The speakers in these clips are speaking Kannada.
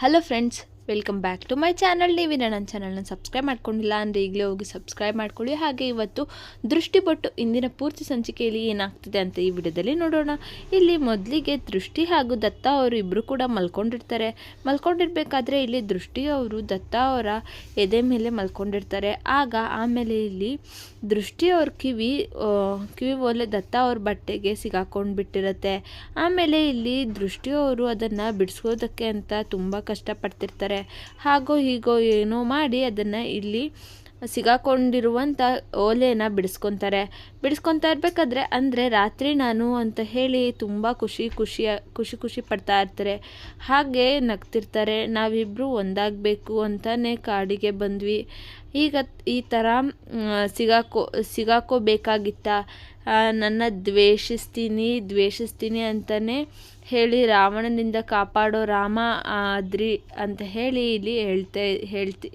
Hello friends welcome back to my channel ನೀವಿನ ನನ್ನ ಚಾನಲ್ನ ಸಬ್ಸ್ಕ್ರೈಬ್ ಮಾಡ್ಕೊಂಡಿಲ್ಲ ಅಂದರೆ ಈಗಲೇ ಹೋಗಿ ಸಬ್ಸ್ಕ್ರೈಬ್ ಮಾಡ್ಕೊಳ್ಳಿ. ಹಾಗೆ ಇವತ್ತು ದೃಷ್ಟಿಪಟ್ಟು ಇಂದಿನ ಪೂರ್ತಿ ಸಂಚಿಕೆಯಲ್ಲಿ ಏನಾಗ್ತಿದೆ ಅಂತ ಈ ವಿಡಿಯೋದಲ್ಲಿ ನೋಡೋಣ. ಇಲ್ಲಿ ಮೊದಲಿಗೆ ದೃಷ್ಟಿ ಹಾಗೂ ದತ್ತ ಅವರು ಇಬ್ಬರು ಕೂಡ ಮಲ್ಕೊಂಡಿರ್ತಾರೆ. ಮಲ್ಕೊಂಡಿರ್ಬೇಕಾದ್ರೆ ಇಲ್ಲಿ ದೃಷ್ಟಿ ಅವರು, ದತ್ತ ಅವರ ಎದೆ ಮೇಲೆ ಮಲ್ಕೊಂಡಿರ್ತಾರೆ. ಆಗ ಆಮೇಲೆ ಇಲ್ಲಿ ದೃಷ್ಟಿ ಅವ್ರ ಕಿವಿ ಕಿವಿ ಓಲೆ ದತ್ತ ಅವ್ರ ಬಟ್ಟೆಗೆ ಸಿಗಾಕೊಂಡು ಬಿಟ್ಟಿರತ್ತೆ. ಆಮೇಲೆ ಇಲ್ಲಿ ದೃಷ್ಟಿಯವರು ಅದನ್ನು ಬಿಡಿಸೋದಕ್ಕೆ ಅಂತ ತುಂಬ ಕಷ್ಟಪಡ್ತಿರ್ತಾರೆ. ಹಾಗೋ ಹೀಗೋ ಏನೋ ಮಾಡಿ ಅದನ್ನು ಇಲ್ಲಿ ಸಿಗಾಕೊಂಡಿರುವಂಥ ಓಲೆನ ಬಿಡಿಸ್ಕೊತಾರೆ. ಬಿಡಿಸ್ಕೊತಾ ಇರಬೇಕಾದ್ರೆ ಅಂದರೆ ರಾತ್ರಿ ನಾನು ಅಂತ ಹೇಳಿ ತುಂಬ ಖುಷಿ ಖುಷಿಯ ಖುಷಿ ಖುಷಿ ಪಡ್ತಾ ಇರ್ತಾರೆ. ಹಾಗೆ ನಗ್ತಿರ್ತಾರೆ. ನಾವಿಬ್ಬರು ಒಂದಾಗಬೇಕು ಅಂತಲೇ ಕಾಡಿಗೆ ಬಂದ್ವಿ. ಈಗ ಈ ಥರ ಸಿಗಾಕೋ, ಸಿಗಾಕೋಬೇಕಾಗಿತ್ತ? ನನ್ನ ದ್ವೇಷಿಸ್ತೀನಿ ದ್ವೇಷಿಸ್ತೀನಿ ಅಂತಲೇ ಹೇಳಿ ರಾವಣನಿಂದ ಕಾಪಾಡೋ ರಾಮ ಆದ್ರಿ ಅಂತ ಹೇಳಿ ಇಲ್ಲಿ ಹೇಳ್ತಾ, ಹೇಳ್ತಿ,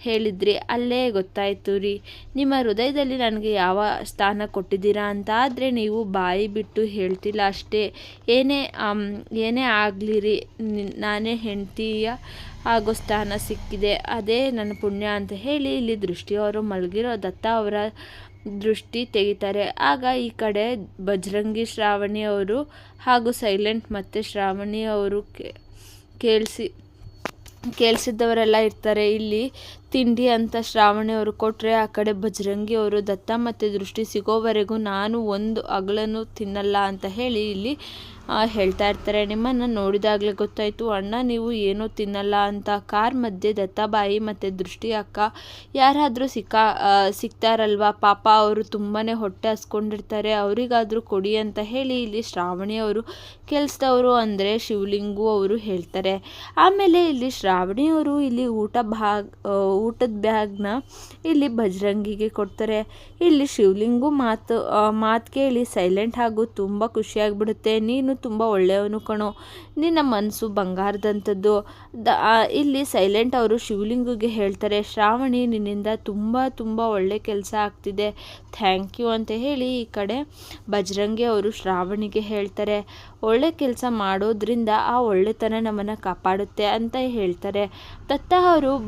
ಹೇಳಿದ್ರಿ. ಅಲ್ಲೇ ಗೊತ್ತಾಯಿತು ರೀ. ನಿಮ್ಮ ಹೃದಯದಲ್ಲಿ ನನಗೆ ಯಾವ ಸ್ಥಾನ ಕೊಟ್ಟಿದ್ದೀರಾ ಅಂತ ಆದರೆ ನೀವು ಬಾಯಿ ಬಿಟ್ಟು ಹೇಳ್ತಿಲ್ಲ ಅಷ್ಟೇ. ಏನೇ ಏನೇ ಆಗಲಿ ರೀ ನಾನೇ ಹೆಂಡ್ತಿಯ ಆಗೋ ಸ್ಥಾನ ಸಿಕ್ಕಿದೆ. ಅದೇ ನನ್ನ ಪುಣ್ಯ ಅಂತ ಹೇಳಿ ಇಲ್ಲಿ ದೃಷ್ಟಿಯವರು ಮಲಗಿರೋ ದತ್ತ ಅವರ ದೃಷ್ಟಿ ತೆಗಿತಾರೆ. ಆಗ ಈ ಕಡೆ ಬಜರಂಗಿ ಶ್ರಾವಣಿ ಅವರು ಹಾಗೂ ಸೈಲೆಂಟ್ ಮತ್ತು ಶ್ರಾವಣಿ ಅವರು ಕೇಳಿಸಿ, ಕೇಳಿಸಿದ್ದವರೆಲ್ಲ ಇರ್ತಾರೆ. ಇಲ್ಲಿ ತಿಂಡಿ ಅಂತ ಶ್ರಾವಣಿ ಅವರು ಕೊಟ್ಟರೆ ಆ ಕಡೆ ಬಜರಂಗಿ ಅವರು ದತ್ತ ಮತ್ತು ದೃಷ್ಟಿ ಸಿಗೋವರೆಗೂ ನಾನು ಒಂದು ಅಗಳನ್ನು ತಿನ್ನಲ್ಲ ಅಂತ ಹೇಳಿ ಇಲ್ಲಿ ಹೇಳ್ತಾ ಇರ್ತಾರೆ. ನಿಮ್ಮನ್ನು ನೋಡಿದಾಗಲೇ ಗೊತ್ತಾಯಿತು, ಅಣ್ಣ, ನೀವು ಏನೂ ತಿನ್ನಲ್ಲ ಅಂತ. ಕಾರ್ ಮಧ್ಯೆ ದತ್ತಾಬಾಯಿ ಮತ್ತು ದೃಷ್ಟಿ ಅಕ್ಕ. ಯಾರಾದರೂ ಸಿಕ್ಕಾ ಸಿಗ್ತಾರಲ್ವಾ ಪಾಪ ಅವರು ತುಂಬಾ ಹೊಟ್ಟೆ ಹಸ್ಕೊಂಡಿರ್ತಾರೆ. ಅವರಿಗಾದರೂ ಕೊಡಿ ಅಂತ ಹೇಳಿ ಇಲ್ಲಿ ಶ್ರಾವಣಿ ಅವರು ಕೆಲಸದವರು ಅಂದರೆ ಶಿವಲಿಂಗು ಅವರು ಹೇಳ್ತಾರೆ. ಆಮೇಲೆ ಇಲ್ಲಿ ಶ್ರಾವಣಿಯವರು ಇಲ್ಲಿ ಊಟ ಭಾಗ್ ಊಟದ ಬ್ಯಾಗ್ನ ಇಲ್ಲಿ ಬಜರಂಗಿಗೆ ಕೊಡ್ತಾರೆ. ಇಲ್ಲಿ ಶಿವಲಿಂಗು ಮಾತು ಮಾತು ಕೇಳಿ ಸೈಲೆಂಟ್ ಹಾಗೂ ತುಂಬ ಖುಷಿಯಾಗಿಬಿಡುತ್ತೆ. ನೀನು ತುಂಬ ಒಳ್ಳೆಯವನು ಕಣೋ. ನಿನ್ನ ಮನಸ್ಸು ಬಂಗಾರದಂಥದ್ದು. ದ ಇಲ್ಲಿ ಸೈಲೆಂಟ್ ಅವರು ಶಿವಲಿಂಗಿಗೆ ಹೇಳ್ತಾರೆ, ಶ್ರಾವಣಿ, ನಿನ್ನಿಂದ ತುಂಬ ತುಂಬ ಒಳ್ಳೆ ಕೆಲಸ ಆಗ್ತಿದೆ. ಥ್ಯಾಂಕ್ ಯು ಅಂತ ಹೇಳಿ ಈ ಕಡೆ ಭಜರಂಗಿ ಅವರು ಶ್ರಾವಣಿಗೆ ಹೇಳ್ತಾರೆ. ಒಳ್ಳೆ ಕೆಲಸ ಮಾಡೋದ್ರಿಂದ ಆ ಒಳ್ಳೆತನ ನಮ್ಮನ್ನು ಕಾಪಾಡುತ್ತೆ ಅಂತ ಹೇಳ್ತಾರೆ. ದತ್ತ ಅವರು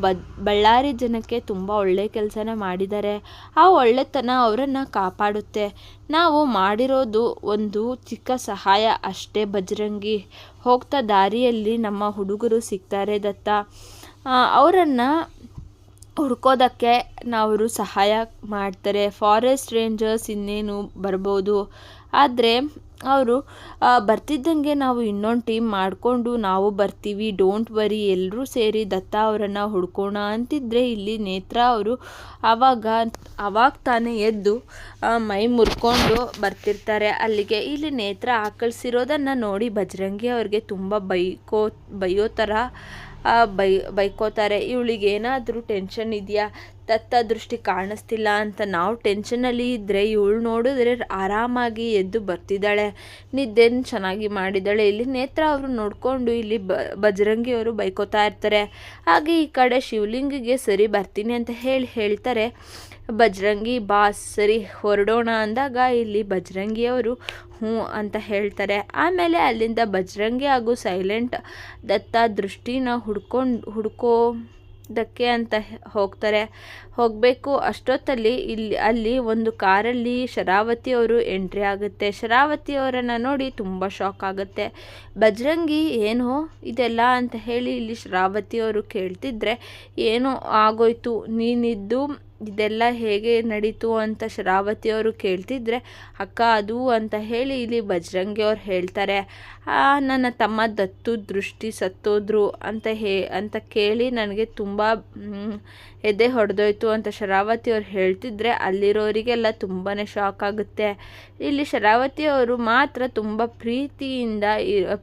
ಬಳ್ಳಾರಿ ಜನಕ್ಕೆ ತುಂಬ ಒಳ್ಳೆ ಕೆಲಸನ ಮಾಡಿದ್ದಾರೆ. ಆ ಒಳ್ಳೆತನ ಅವರನ್ನು ಕಾಪಾಡುತ್ತೆ. ನಾವು ಮಾಡಿರೋದು ಒಂದು ಚಿಕ್ಕ ಸಹಾಯ ಅಷ್ಟೇ ಬಜರಂಗಿ. ಹೋಗ್ತಾ ದಾರಿಯಲ್ಲಿ ನಮ್ಮ ಹುಡುಗರು ಸಿಗ್ತಾರೆ ದತ್ತ. ಅವರನ್ನು ಹುಡ್ಕೋದಕ್ಕೆ ನಾವು ಸಹಾಯ ಮಾಡ್ತಾರೆ. ಫಾರೆಸ್ಟ್ ರೇಂಜರ್ಸ್ ಇನ್ನೇನು ಬರ್ಬೋದು. ಆದರೆ ಅವರು ಬರ್ತಿದ್ದಂಗೆ ನಾವು ಇನ್ನೊಂದು ಟೀಮ್ ಮಾಡಿಕೊಂಡು ನಾವು ಬರ್ತೀವಿ ಡೋಂಟ್ ವರಿ ಎಲ್ಲರೂ ಸೇರಿ ದತ್ತ ಅವರನ್ನು ಹುಡ್ಕೋಣ ಅಂತಿದ್ರೆ ಇಲ್ಲಿ ನೇತ್ರ ಅವರು ಆವಾಗ ಆವಾಗ ತಾನೇ ಎದ್ದು ಮೈ ಮುರ್ಕೊಂಡು ಬರ್ತಿರ್ತಾರೆ. ಅಲ್ಲಿಗೆ ಇಲ್ಲಿ ನೇತ್ರ ಆಕಳಿಸಿರೋದನ್ನು ನೋಡಿ ಬಜರಂಗಿ ಅವ್ರಿಗೆ ತುಂಬ ಬೈಕೋ, ಬೈಯೋ ಥರ ಬೈ, ಬೈಕೋತಾರೆ. ಇವಳಿಗೆ ಏನಾದರೂ ಟೆನ್ಷನ್ ಇದೆಯಾ? ದತ್ತ ದೃಷ್ಟಿ ಕಾಣಿಸ್ತಿಲ್ಲ ಅಂತ ನಾವು ಟೆನ್ಷನಲ್ಲಿ ಇದ್ದರೆ ಇವಳು ನೋಡಿದ್ರೆ ಆರಾಮಾಗಿ ಎದ್ದು ಬರ್ತಿದ್ದಾಳೆ. ನಿದ್ದೇನು ಚೆನ್ನಾಗಿ ಮಾಡಿದ್ದಾಳೆ. ಇಲ್ಲಿ ನೇತ್ರ ಅವರು ನೋಡಿಕೊಂಡು ಇಲ್ಲಿ ಬ ಬಜರಂಗಿಯವರು ಬೈಕೋತಾ ಇರ್ತಾರೆ. ಹಾಗೆ ಈ ಕಡೆ ಶಿವಲಿಂಗಿಗೆ ಸರಿ ಬರ್ತೀನಿ ಅಂತ ಹೇಳಿ ಹೇಳ್ತಾರೆ. ಬಜರಂಗಿ ಬಾಸ್ ಸರಿ, ಹೊರಡೋಣ ಅಂದಾಗ ಇಲ್ಲಿ ಬಜರಂಗಿಯವರು ಹ್ಞೂ ಅಂತ ಹೇಳ್ತಾರೆ. ಆಮೇಲೆ ಅಲ್ಲಿಂದ ಬಜರಂಗಿ ಹಾಗೂ ಸೈಲೆಂಟ್ ದತ್ತ ದೃಷ್ಟಿನ ಹುಡ್ಕೊಂಡು ಹುಡ್ಕೋದಕ್ಕೆ ಅಂತ ಹೋಗ್ತಾರೆ. ಹೋಗಬೇಕು ಅಷ್ಟೊತ್ತಲ್ಲಿ ಇಲ್ಲಿ ಅಲ್ಲಿ ಒಂದು ಕಾರಲ್ಲಿ ಶರಾವತಿ ಅವರು ಎಂಟ್ರಿ ಆಗುತ್ತೆ. ಶರಾವತಿ ಅವರನ್ನು ನೋಡಿ ತುಂಬ ಶಾಕ್ ಆಗುತ್ತೆ. ಬಜರಂಗಿ, ಏನು ಇದೆಲ್ಲ? ಅಂತ ಹೇಳಿ ಇಲ್ಲಿ ಶರಾವತಿ ಅವರು ಕೇಳ್ತಿದ್ರೆ, ಏನೋ ಆಗೋಯ್ತು, ನೀನಿದ್ದು ಇದೆಲ್ಲ ಹೇಗೆ ನಡೀತು ಅಂತ ಶರಾವತಿಯವರು ಕೇಳ್ತಿದ್ರೆ ಅಕ್ಕ ಅದು ಅಂತ ಹೇಳಿ ಇಲ್ಲಿ ಬಜರಂಗಿಯವ್ರು ಹೇಳ್ತಾರೆ "ಆ, ನನ್ನ ತಮ್ಮ ದತ್ತು ದೃಷ್ಟಿ ಸತ್ತೋದ್ರು ಅಂತ ಹೇ ಅಂತ ಕೇಳಿ ನನಗೆ ತುಂಬ ಎದೆ ಹೊಡೆದೋಯ್ತು ಅಂತ ಶರಾವತಿ ಅವ್ರು ಹೇಳ್ತಿದ್ರೆ ಅಲ್ಲಿರೋರಿಗೆಲ್ಲ ತುಂಬಾ ಶಾಕ್ ಆಗುತ್ತೆ. ಇಲ್ಲಿ ಶರಾವತಿಯವರು ಮಾತ್ರ ತುಂಬ ಪ್ರೀತಿಯಿಂದ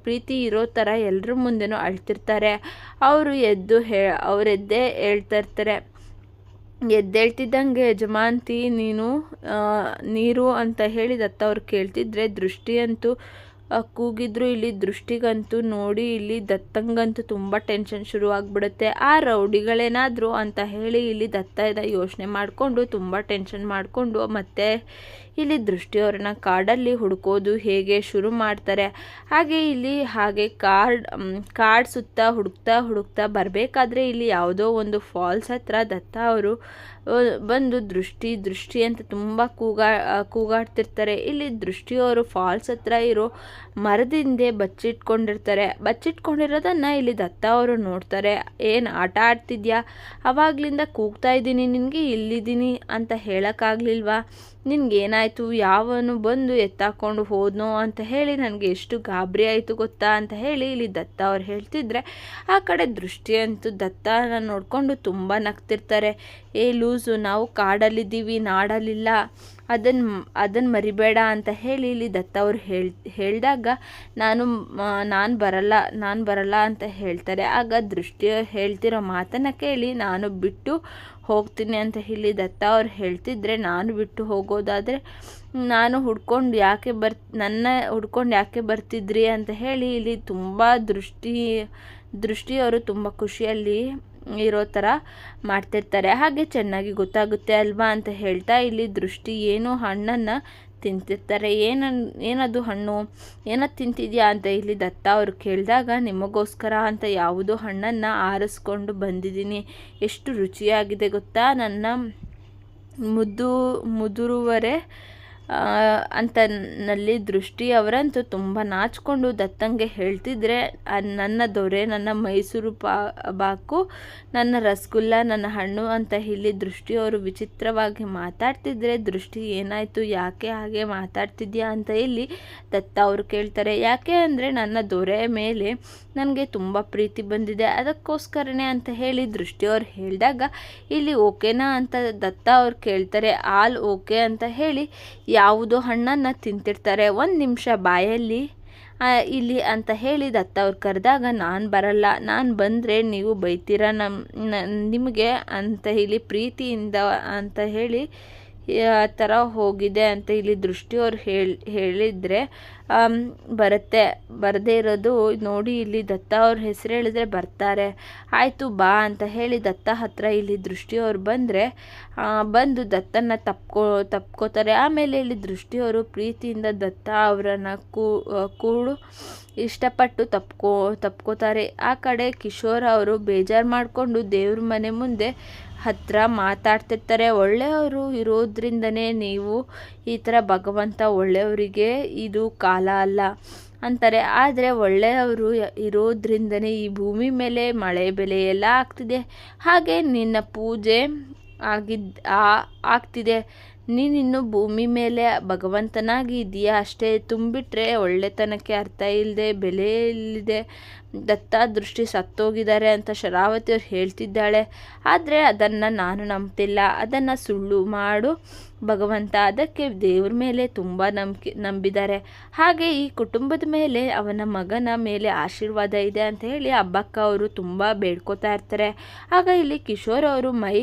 ಪ್ರೀತಿ ಇರೋ ಥರ ಎಲ್ಲರ ಮುಂದೆನೂ ಅಳ್ತಿರ್ತಾರೆ. ಅವರು ಎದ್ದು ಹೇ ಅವರೆದ್ದೇ ಹೇಳ್ತಾ ಇರ್ತಾರೆ. ಎದ್ದೇಳ್ತಿದ್ದಂಗೆ ಯಜಮಾನ್ತಿ, ನೀನು ನೀರು ಅಂತ ಹೇಳಿ ದತ್ತ ಅವ್ರು ಕೇಳ್ತಿದ್ರೆ ದೃಷ್ಟಿ ಅಂತೂ ಕೂಗಿದ್ರು ಇಲ್ಲಿ ದೃಷ್ಟಿಗಂತೂ ನೋಡಿ ಇಲ್ಲಿ ದತ್ತಂಗಂತೂ ತುಂಬ ಟೆನ್ಷನ್ ಶುರುವಾಗ್ಬಿಡುತ್ತೆ. ಆ ರೌಡಿಗಳೇನಾದರೂ ಅಂತ ಹೇಳಿ ಇಲ್ಲಿ ದತ್ತ ಯೋಚನೆ ಮಾಡಿಕೊಂಡು ತುಂಬ ಟೆನ್ಷನ್ ಮಾಡಿಕೊಂಡು ಮತ್ತೆ ಇಲ್ಲಿ ದೃಷ್ಟಿಯವ್ರನ್ನ ಕಾಡಲ್ಲಿ ಹುಡುಕೋದು ಹೇಗೆ ಶುರು ಮಾಡ್ತಾರೆ, ಹಾಗೆ ಇಲ್ಲಿ ಹಾಗೆ ಕಾರ್ಡ್ ಕಾರ್ಡ್ ಸುತ್ತ ಹುಡುಕ್ತಾ ಹುಡುಕ್ತಾ ಬರಬೇಕಾದ್ರೆ ಇಲ್ಲಿ ಯಾವುದೋ ಒಂದು ಫಾಲ್ಸ್ ಹತ್ರ ದತ್ತ ಅವರು ಬಂದು ದೃಷ್ಟಿ ದೃಷ್ಟಿ ಅಂತ ತುಂಬ ಕೂಗಾ ಕೂಗಾಡ್ತಿರ್ತಾರೆ. ಇಲ್ಲಿ ದೃಷ್ಟಿಯವರು ಫಾಲ್ಸ್ ಹತ್ರ ಇರೋ ಮರದಿಂದೆ ಬಚ್ಚಿಟ್ಕೊಂಡಿರ್ತಾರೆ. ಬಚ್ಚಿಟ್ಕೊಂಡಿರೋದನ್ನು ಇಲ್ಲಿ ದತ್ತ ಅವರು ನೋಡ್ತಾರೆ. ಏನು ಆಟ ಆಡ್ತಿದ್ಯಾ? ಅವಾಗ್ಲಿಂದ ಕೂಗ್ತಾ ಇದ್ದೀನಿ, ನಿನಗೆ ಇಲ್ಲಿದ್ದೀನಿ ಅಂತ ಹೇಳೋಕ್ಕಾಗಲಿಲ್ವಾ? ನಿನ್ಗೇನಾಯಿತು? ಯಾವನು ಬಂದು ಎತ್ತಾಕೊಂಡು ಹೋದ್ನೋ ಅಂತ ಹೇಳಿ ನನಗೆ ಎಷ್ಟು ಗಾಬರಿ ಆಯಿತು ಗೊತ್ತಾ ಅಂತ ಹೇಳಿ ಇಲ್ಲಿ ದತ್ತ ಅವ್ರು ಹೇಳ್ತಿದ್ರೆ, ಆ ಕಡೆ ದೃಷ್ಟಿ ಅಂತೂ ದತ್ತನ ನೋಡಿಕೊಂಡು ತುಂಬ ನಗ್ತಿರ್ತಾರೆ. ಏ ಲೂಸು, ನಾವು ಕಾಡಲ್ಲಿದ್ದೀವಿ, ನಾಡಲ್ಲಿಲ್ಲ. ಅದನ್ನು ಅದನ್ನು ಮರಿಬೇಡ ಅಂತ ಹೇಳಿ ಇಲ್ಲಿ ದತ್ತ ಅವ್ರು ಹೇಳ್, ಹೇಳಿದಾಗ ನಾನು ನಾನು ಬರಲ್ಲ ನಾನು ಬರಲ್ಲ ಅಂತ ಹೇಳ್ತಾರೆ. ಆಗ ದೃಷ್ಟಿ ಹೇಳ್ತಿರೋ ಮಾತನ್ನು ಕೇಳಿ ನಾನು ಬಿಟ್ಟು ಹೋಗ್ತೀನಿ ಅಂತ ಹೇಳಿ ದತ್ತ ಅವ್ರು ಹೇಳ್ತಿದ್ರೆ ನಾನು ಬಿಟ್ಟು ಹೋಗೋದಾದರೆ ನಾನು ಹುಡ್ಕೊಂಡು ಯಾಕೆ ಬರ್, ನನ್ನ ಹುಡ್ಕೊಂಡು ಯಾಕೆ ಬರ್ತಿದ್ರಿ ಅಂತ ಹೇಳಿ ಇಲ್ಲಿ ತುಂಬ ದೃಷ್ಟಿ, ದೃಷ್ಟಿಯವರು ತುಂಬ ಖುಷಿಯಲ್ಲಿ ಇರೋ ಥರ ಮಾಡ್ತಿರ್ತಾರೆ. ಹಾಗೆ ಚೆನ್ನಾಗಿ ಗೊತ್ತಾಗುತ್ತೆ ಅಲ್ವಾ ಅಂತ ಹೇಳ್ತಾ ಇಲ್ಲಿ ದೃಷ್ಟಿ ಏನು ಹಣ್ಣನ್ನು ತಿಂತಿರ್ತಾರೆ. ಏನನ್ನು ಏನದು ಹಣ್ಣು ಏನದು ತಿಂತಿದ್ಯಾ ಅಂತ ಇಲ್ಲಿ ದತ್ತ ಅವರು ಕೇಳಿದಾಗ, ನಿಮಗೋಸ್ಕರ ಅಂತ ಯಾವುದೋ ಹಣ್ಣನ್ನು ಆರಿಸ್ಕೊಂಡು ಬಂದಿದ್ದೀನಿ. ಎಷ್ಟು ರುಚಿಯಾಗಿದೆ ಗೊತ್ತಾ? ನನ್ನ ಮುದ್ದು, ಮುದುರುವರೆ ಅಂತ ನಲ್ಲಿ ದೃಷ್ಟಿ ಅವರಂತೂ ತುಂಬ ನಾಚಿಕೊಂಡು ದತ್ತಂಗೆ ಹೇಳ್ತಿದ್ರೆ ನನ್ನ ದೊರೆ, ನನ್ನ ಮೈಸೂರು ಪಾ, ಬಾಕು, ನನ್ನ ರಸಗುಲ್ಲ, ನನ್ನ ಹಣ್ಣು ಅಂತ ಇಲ್ಲಿ ದೃಷ್ಟಿಯವರು ವಿಚಿತ್ರವಾಗಿ ಮಾತಾಡ್ತಿದ್ರೆ, ದೃಷ್ಟಿ ಏನಾಯಿತು, ಯಾಕೆ ಹಾಗೆ ಮಾತಾಡ್ತಿದ್ಯಾ ಅಂತ ಇಲ್ಲಿ ದತ್ತ ಅವರು ಕೇಳ್ತಾರೆ. ಯಾಕೆ ಅಂದರೆ ನನ್ನ ದೊರೆ ಮೇಲೆ ನನಗೆ ತುಂಬ ಪ್ರೀತಿ ಬಂದಿದೆ. ಅದಕ್ಕೋಸ್ಕರನೇ ಅಂತ ಹೇಳಿ ದೃಷ್ಟಿಯವ್ರು ಹೇಳಿದಾಗ, ಇಲ್ಲಿ ಓಕೆನಾ? ಅಂತ ದತ್ತ ಅವ್ರು ಕೇಳ್ತಾರೆ. ಆಲ್ ಓಕೆ ಅಂತ ಹೇಳಿ ಯಾವುದೋ ಹಣ್ಣನ್ನು ತಿಂತಿರ್ತಾರೆ. ಒಂದು ನಿಮಿಷ ಬಾಯಲ್ಲಿ ಇಲ್ಲಿ ಅಂತ ಹೇಳಿ ದತ್ತ ಅವ್ರು ಕರೆದಾಗ, ನಾನು ಬರಲ್ಲ. ನಾನು ಬಂದರೆ ನೀವು ಬೈತೀರ ನಮ್ಮ ನಿಮಗೆ? ಅಂತ ಹೇಳಿ, ಪ್ರೀತಿಯಿಂದ ಅಂತ ಹೇಳಿ ಆ ಥರ ಹೋಗಿದೆ ಅಂತ ಇಲ್ಲಿ ದೃಷ್ಟಿಯವ್ರು ಹೇಳಿ, ಹೇಳಿದರೆ ಬರುತ್ತೆ. ಬರದೇ ಇರೋದು, ನೋಡಿ ಇಲ್ಲಿ ದತ್ತ ಅವ್ರ ಹೆಸರು ಹೇಳಿದ್ರೆ ಬರ್ತಾರೆ. ಆಯಿತು, ಬಾ ಅಂತ ಹೇಳಿ ದತ್ತ ಹತ್ರ ಇಲ್ಲಿ ದೃಷ್ಟಿಯವ್ರು ಬಂದರೆ ಬಂದು ದತ್ತನ ತಪ್ಕೊ, ತಪ್ಕೋತಾರೆ. ಆಮೇಲೆ ಇಲ್ಲಿ ದೃಷ್ಟಿಯವರು ಪ್ರೀತಿಯಿಂದ ದತ್ತ ಅವರನ್ನು ಕೂಡು, ಇಷ್ಟಪಟ್ಟು ತಪ್ಕೋ, ತಪ್ಕೋತಾರೆ. ಆ ಕಡೆ ಕಿಶೋರ್ ಅವರು ಬೇಜಾರು ಮಾಡಿಕೊಂಡು ದೇವ್ರ ಮನೆ ಮುಂದೆ ಹತ್ರ ಮಾತಾಡ್ತಿರ್ತಾರೆ. ಒಳ್ಳೆಯವರು ಇರೋದ್ರಿಂದನೇ ನೀವು ಈ ಥರ ಭಗವಂತ ಒಳ್ಳೆಯವರಿಗೆ ಇದು ಕಾಲ ಅಲ್ಲ ಅಂತಾರೆ. ಆದರೆ ಒಳ್ಳೆಯವರು ಇರೋದ್ರಿಂದನೇ ಈ ಭೂಮಿ ಮೇಲೆ ಮಳೆ ಬೆಲೆ ಎಲ್ಲ ಆಗ್ತಿದೆ. ಹಾಗೆ ನಿನ್ನ ಪೂಜೆ ಆಗಿದ್ದು ಆಗ್ತಿದೆ. ನೀನಿನ್ನು ಭೂಮಿ ಮೇಲೆ ಭಗವಂತನಾಗಿ ಇದೆಯಾ ಅಷ್ಟೇ ತುಂಬಿಟ್ರೆ ಒಳ್ಳೆತನಕ್ಕೆ ಅರ್ಥ ಇಲ್ಲದೆ ಬೆಲೆ ಇಲ್ಲದೆ ದತ್ತ ದೃಷ್ಟಿ ಸತ್ತೋಗಿದ್ದಾರೆ ಅಂತ ಶರಾವತಿ ಅವ್ರು ಹೇಳ್ತಿದ್ದಾಳೆ. ಆದರೆ ಅದನ್ನು ನಾನು ನಂಬ್ತಿಲ್ಲ. ಅದನ್ನು ಸುಳ್ಳು ಮಾಡು ಭಗವಂತ. ಅದಕ್ಕೆ ದೇವ್ರ ಮೇಲೆ ತುಂಬ ನಂಬಿಕೆ, ನಂಬಿದ್ದಾರೆ. ಹಾಗೆ ಈ ಕುಟುಂಬದ ಮೇಲೆ ಅವನ ಮಗನ ಮೇಲೆ ಆಶೀರ್ವಾದ ಇದೆ ಅಂತ ಹೇಳಿ ಹಬ್ಬಕ್ಕ ಅವರು ತುಂಬ ಬೇಡ್ಕೋತಾ ಇರ್ತಾರೆ. ಆಗ ಇಲ್ಲಿ ಕಿಶೋರ್ ಅವರು ಮೈ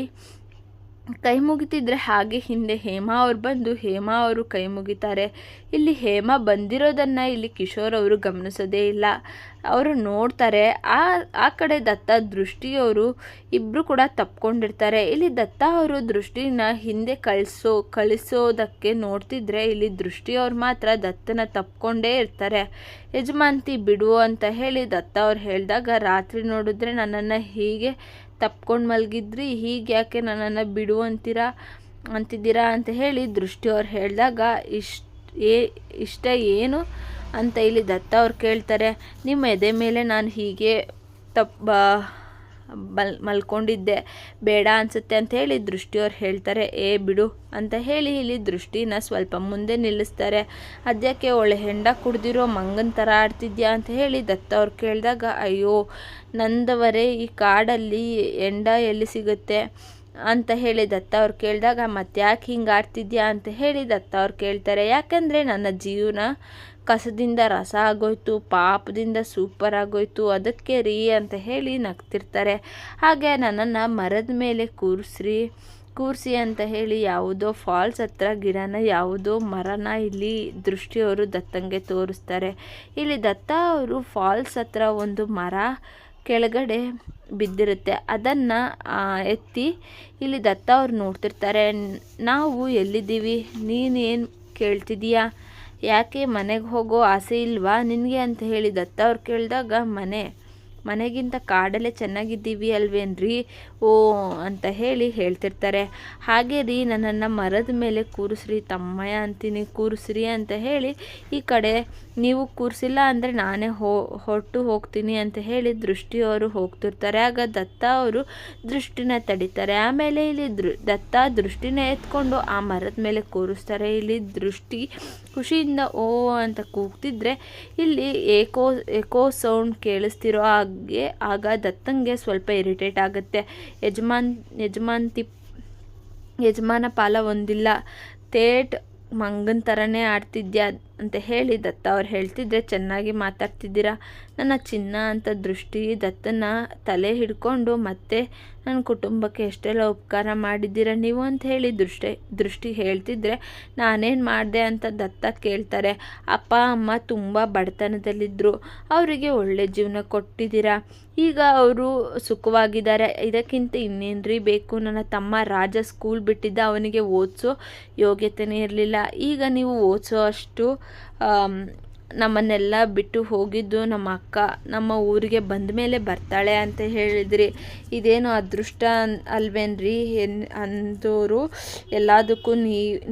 ಕೈ ಮುಗಿತಿದ್ರೆ ಹಾಗೆ ಹಿಂದೆ ಹೇಮಾ ಅವ್ರು ಬಂದು ಹೇಮಾ ಅವರು ಕೈ ಮುಗಿತಾರೆ. ಇಲ್ಲಿ ಹೇಮಾ ಬಂದಿರೋದನ್ನು ಇಲ್ಲಿ ಕಿಶೋರ್ ಅವರು ಗಮನಿಸೋದೇ ಇಲ್ಲ. ಅವರು ನೋಡ್ತಾರೆ, ಆ ಆ ಕಡೆ ದತ್ತ ದೃಷ್ಟಿಯವರು ಇಬ್ಬರು ಕೂಡ ತಪ್ಕೊಂಡಿರ್ತಾರೆ. ಇಲ್ಲಿ ದತ್ತ ಅವರು ದೃಷ್ಟಿನ ಹಿಂದೆ ಕಳಿಸೋ, ಕಳಿಸೋದಕ್ಕೆ ನೋಡ್ತಿದ್ರೆ ಇಲ್ಲಿ ದೃಷ್ಟಿಯವ್ರು ಮಾತ್ರ ದತ್ತನ ತಪ್ಕೊಂಡೇ ಇರ್ತಾರೆ. ಯಜಮಾಂತಿ ಬಿಡು ಅಂತ ಹೇಳಿ ದತ್ತ ಅವ್ರು ಹೇಳಿದಾಗ, ರಾತ್ರಿ ನೋಡಿದ್ರೆ ನನ್ನನ್ನು ಹೀಗೆ ತಪ್ಕೊಂಡು ಮಲಗಿದ್ರಿ, ಹೀಗೆ ಯಾಕೆ ನನ್ನನ್ನು ಬಿಡು ಅಂತೀರಾ, ಅಂತಿದ್ದೀರಾ ಅಂತ ಹೇಳಿ ದೃಷ್ಟಿ ಅವ್ರು ಹೇಳಿದಾಗ, ಇಷ್ಟ ಏ, ಇಷ್ಟ ಏನು ಅಂತ ಇಲ್ಲಿ ದತ್ತ ಅವ್ರು ಕೇಳ್ತಾರೆ. ನಿಮ್ಮ ಎದೆ ಮೇಲೆ ನಾನು ಹೀಗೆ ತಪ್ಪ ಮಲ್ ಮಲ್ಕೊಂಡಿದ್ದೆ. ಬೇಡ ಅನಿಸುತ್ತೆ ಅಂತ ಹೇಳಿ ದೃಷ್ಟಿಯವ್ರು ಹೇಳ್ತಾರೆ, ಏ ಬಿಡು ಅಂತ ಹೇಳಿ ಇಲ್ಲಿ ದೃಷ್ಟಿನ ಸ್ವಲ್ಪ ಮುಂದೆ ನಿಲ್ಲಿಸ್ತಾರೆ. ಅದಕ್ಕೆ ಒಳ್ಳೆ ಹೆಂಡ ಕುಡ್ದಿರೋ ಮಂಗನ ಥರ ಆಡ್ತಿದ್ಯಾ ಅಂತ ಹೇಳಿ ದತ್ತ ಅವ್ರು ಕೇಳಿದಾಗ, ಅಯ್ಯೋ, ನಂದವರೇ ಈ ಕಾಡಲ್ಲಿ ಹೆಂಡ ಎಲ್ಲಿ ಸಿಗುತ್ತೆ? ಅಂತ ಹೇಳಿ ದತ್ತ ಅವ್ರು ಕೇಳಿದಾಗ ಮತ್ತೆ ಯಾಕೆ ಹಿಂಗೆ ಆಡ್ತಿದ್ಯಾ? ಅಂತ ಹೇಳಿ ದತ್ತ ಅವ್ರು ಕೇಳ್ತಾರೆ, ಯಾಕಂದರೆ ನನ್ನ ಜೀವನ ಕಸದಿಂದ ರಸ ಆಗೋಯ್ತು, ಪಾಪದಿಂದ ಸೂಪರ್ ಆಗೋಯ್ತು, ಅದಕ್ಕೆ ರೀ ಅಂತ ಹೇಳಿ ನಗ್ತಿರ್ತಾರೆ. ಹಾಗೆ ನನ್ನನ್ನು ಮರದ ಮೇಲೆ ಕೂರಿಸ್ರಿ, ಕೂರಿಸಿ ಅಂತ ಹೇಳಿ ಯಾವುದೋ ಫಾಲ್ಸ್ ಹತ್ರ ಗಿಡನ, ಯಾವುದೋ ಮರನ ಇಲ್ಲಿ ದೃಷ್ಟಿಯವರು ದತ್ತಂಗೆ ತೋರಿಸ್ತಾರೆ. ಇಲ್ಲಿ ದತ್ತ ಅವರು ಫಾಲ್ಸ್ ಹತ್ರ ಒಂದು ಮರ ಕೆಳಗಡೆ ಬಿದ್ದಿರುತ್ತೆ. ಅದನ್ನು ಎತ್ತಿ ಇಲ್ಲಿ ದತ್ತ ಅವ್ರು ನೋಡ್ತಿರ್ತಾರೆ. ನಾವು ಎಲ್ಲಿದ್ದೀವಿ? ನೀನೇನು ಕೇಳ್ತಿದೀಯಾ ಯಾಕೆ ಮನೆಗೆ ಹೋಗೋ ಆಸೆ ಇಲ್ವಾ? ನಿನಗೆ ಅಂತ ಹೇಳಿ ದತ್ತ ಅವ್ರು ಕೇಳಿದಾಗ, ಮನೆ, ಮನೆಗಿಂತ ಕಾಡಲ್ಲೇ ಚೆನ್ನಾಗಿದ್ದೀವಿ ಅಲ್ವೇನ್ರಿ? ಓ ಅಂತ ಹೇಳಿ ಹೇಳ್ತಿರ್ತಾರೆ. ಹಾಗೆ ರೀ, ನನ್ನನ್ನು ಮರದ ಮೇಲೆ ಕೂರಿಸ್ರಿ ತಮ್ಮಯ್ಯ ಅಂತೀನಿ, ಕೂರಿಸ್ರಿ ಅಂತ ಹೇಳಿ ಈ ಕಡೆ ನೀವು ಕೂರಿಸಿಲ್ಲ ಅಂದರೆ ನಾನೇ ಹೋ, ಹೊರಟು ಹೋಗ್ತೀನಿ ಅಂತ ಹೇಳಿ ದೃಷ್ಟಿಯವರು ಹೋಗ್ತಿರ್ತಾರೆ. ಆಗ ದತ್ತ ಅವರು ದೃಷ್ಟಿನ ತಡಿತಾರೆ. ಆಮೇಲೆ ಇಲ್ಲಿ ದೃ, ದತ್ತ ದೃಷ್ಟಿನ ಎತ್ಕೊಂಡು ಆ ಮರದ ಮೇಲೆ ಕೂರಿಸ್ತಾರೆ. ಇಲ್ಲಿ ದೃಷ್ಟಿ ಖುಷಿಯಿಂದ ಓ ಅಂತ ಕೂಗ್ತಿದ್ರೆ ಇಲ್ಲಿ ಏಕೋ ಏಕೋ ಸೌಂಡ್ ಕೇಳಿಸ್ತಿರೋ ಹಾಗೆ, ಆಗ ದತ್ತಂಗೆ ಸ್ವಲ್ಪ ಇರಿಟೇಟ್ ಆಗುತ್ತೆ. ಯಜಮಾನ್, ಯಜಮಾನ್ತಿ, ಯಜಮಾನ ಪಾಲ ಒಂದಿಲ್ಲ ತೇಟ್ ಮಂಗನ ಥರನೇ ಆಡ್ತಿದ್ಯಾ? ಅಂತ ಹೇಳಿ ದತ್ತ ಅವ್ರು ಹೇಳ್ತಿದ್ರೆ ಚೆನ್ನಾಗಿ ಮಾತಾಡ್ತಿದ್ದೀರಾ? ನನ್ನ ಚಿನ್ನ ಅಂತ ದೃಷ್ಟಿ ದತ್ತನ ತಲೆ ಹಿಡ್ಕೊಂಡು ಮತ್ತೆ ನನ್ನ ಕುಟುಂಬಕ್ಕೆ ಎಷ್ಟೆಲ್ಲ ಉಪಕಾರ ಮಾಡಿದ್ದೀರಾ ನೀವು ಅಂತ ಹೇಳಿ ದೃಷ್ಟಿ ದೃಷ್ಟಿ ಹೇಳ್ತಿದ್ರೆ ನಾನೇನು ಮಾಡಿದೆ ಅಂತ ದತ್ತ ಕೇಳ್ತಾರೆ. ಅಪ್ಪ, ಅಮ್ಮ ತುಂಬ ಬಡತನದಲ್ಲಿದ್ದರು ಅವರಿಗೆ ಒಳ್ಳೆ ಜೀವನ ಕೊಟ್ಟಿದ್ದೀರಾ? ಈಗ ಅವರು ಸುಖವಾಗಿದ್ದಾರೆ. ಇದಕ್ಕಿಂತ ಇನ್ನೇನ್ರಿ ಬೇಕು? ನನ್ನ ತಮ್ಮ ರಾಜ ಸ್ಕೂಲ್ ಬಿಟ್ಟಿದ್ದ ಅವನಿಗೆ ಓದಿಸೋ ಯೋಗ್ಯತೆನೇ ಇರಲಿಲ್ಲ. ಈಗ ನೀವು ಓದಿಸೋ ಅಷ್ಟು ನಮ್ಮನ್ನೆಲ್ಲ ಬಿಟ್ಟು ಹೋಗಿದ್ದು ನಮ್ಮ ಅಕ್ಕ ನಮ್ಮ ಊರಿಗೆ ಬಂದ ಮೇಲೆ ಬರ್ತಾಳೆ ಅಂತ ಹೇಳಿದ್ರಿ. ಇದೇನು ಅದೃಷ್ಟ ಅಲ್ವೇನ್ರಿ? ಎನ್ ಅಂದೋರು ಎಲ್ಲದಕ್ಕೂ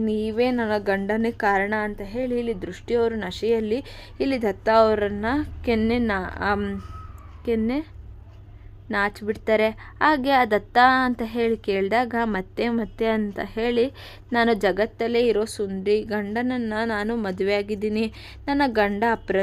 ನೀವೇ ನನ್ನ ಗಂಡನೇ ಕಾರಣ ಅಂತ ಹೇಳಿ ಇಲ್ಲಿ ದೃಷ್ಟಿಯವರು ನಶೆಯಲ್ಲಿ, ಇಲ್ಲಿ ದತ್ತ ಅವರನ್ನು ಕೆನ್ನೆ ನಾ ಕೆನ್ನೆ ನಾಚಿಬಿಡ್ತಾರೆ. ಹಾಗೆ ಆ ದತ್ತ ಅಂತ ಹೇಳಿ ಕೇಳಿದಾಗ, ಮತ್ತೆ ಮತ್ತೆ ಅಂತ ಹೇಳಿ, ನಾನು ಜಗತ್ತಲ್ಲೇ ಇರೋ ಸುಂದ್ರಿ ಗಂಡನನ್ನು ನಾನು ಮದುವೆ ಆಗಿದ್ದೀನಿ ನನ್ನ ಗಂಡ ಅಪ್ರ